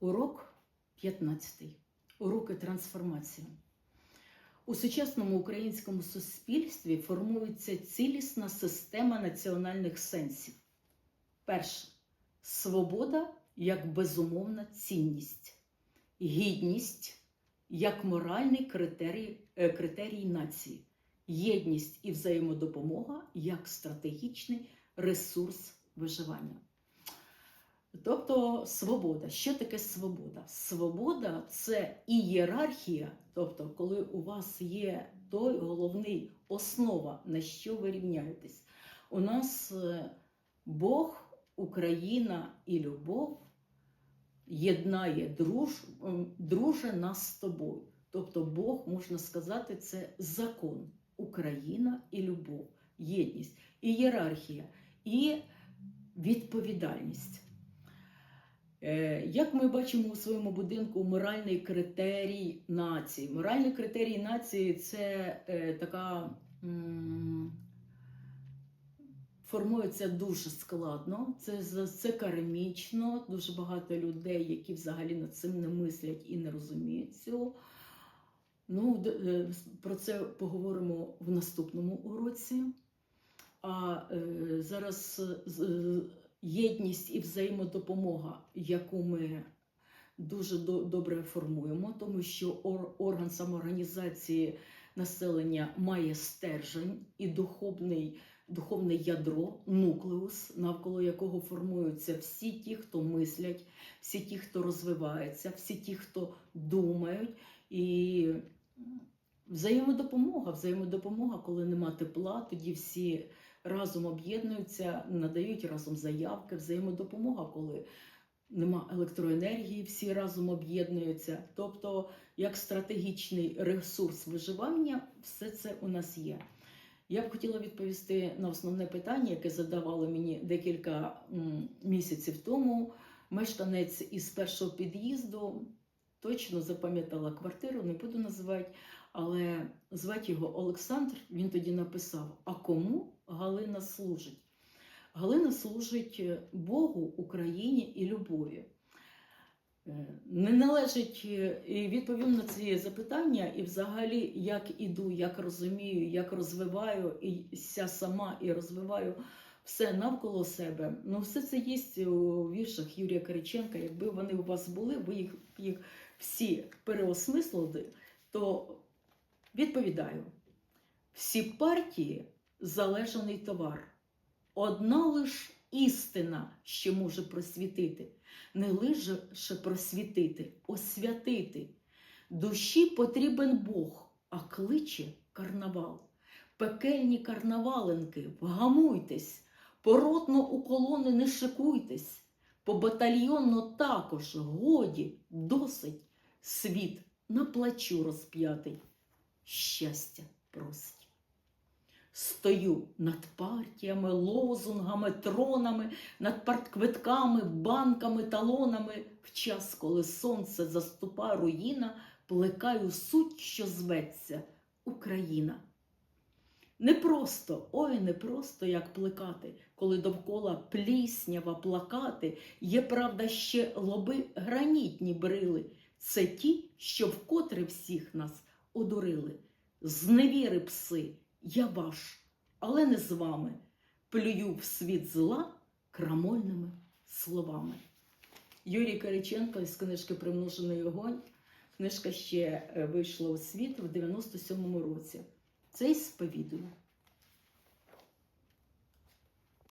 Урок 15. Уроки трансформації. У сучасному українському суспільстві формується цілісна система національних сенсів. Перше свобода як безумовна цінність, гідність як моральний критерій, е, критерій нації, єдність і взаємодопомога як стратегічний ресурс виживання. Тобто свобода. Що таке свобода? Свобода це ієрархія, тобто, коли у вас є той головний основа, на що ви рівняєтесь. У нас е, Бог, Україна і любов єднає друж, друже нас з тобою. Тобто Бог, можна сказати, це закон, Україна і любов, єдність, ієрархія і відповідальність. Е, Як ми бачимо у своєму будинку, моральний критерій нації. Моральний критерій нації це е, така формується дуже складно. Це, це кармічно. Дуже багато людей, які взагалі над цим не мислять і не розуміють цього. Ну, е, про це поговоримо в наступному уроці. А зараз єдність і взаємодопомога, яку ми дуже до- добре формуємо, тому що орган самоорганізації населення має стержень і духовний, духовне ядро, нуклеус, навколо якого формуються всі ті, хто мислять, всі ті, хто розвивається, всі ті, хто думають. І взаємодопомога, взаємодопомога, коли нема тепла, тоді всі разом об'єднуються, надають разом заявки, взаємодопомога, коли нема електроенергії, всі разом об'єднуються. Тобто, як стратегічний ресурс виживання, все це у нас є. Я б хотіла відповісти на основне питання, яке задавали мені декілька місяців тому. Мешканець із першого під'їзду точно запам'ятала квартиру, не буду називати, але звати його Олександр. Він тоді написав: А кому Галина служить? Галина служить е, Богу, Україні і любові. Е, Не належить е, і відповім на ці запитання, і взагалі, як іду, як розумію, як розвиваю і ся сама і розвиваю все навколо себе. Ну, все це є у віршах Юрія Кириченка. Якби вони у вас були, ви їх, їх всі переосмислили, то відповідаю: всі партії залежаний товар. Одна лиш істина, що може просвітити, не лише просвітити, освятити. Душі потрібен Бог, а кличе карнавал. Пекельні карнаваленки, вгамуйтесь, поротно у колони не шикуйтесь, побатальйонно також годі, досить, світ на плачу розп'ятий, щастя просить. Стою над партіями, лозунгами, тронами, над партквитками, банками, талонами. В час, коли сонце заступа руїна, плекаю суть, що зветься Україна. Не просто, ой, не просто як плекати, коли довкола пліснява плакати, є, правда, ще лоби гранітні брили. Це ті, що вкотре всіх нас одурили. З невіри пси, я ваш, але не з вами. Плюю в світ зла крамольними словами. Юрій Кириченко із книжки Примножений огонь. Книжка ще е, вийшла у світ в 97-му році. Це й сповідую.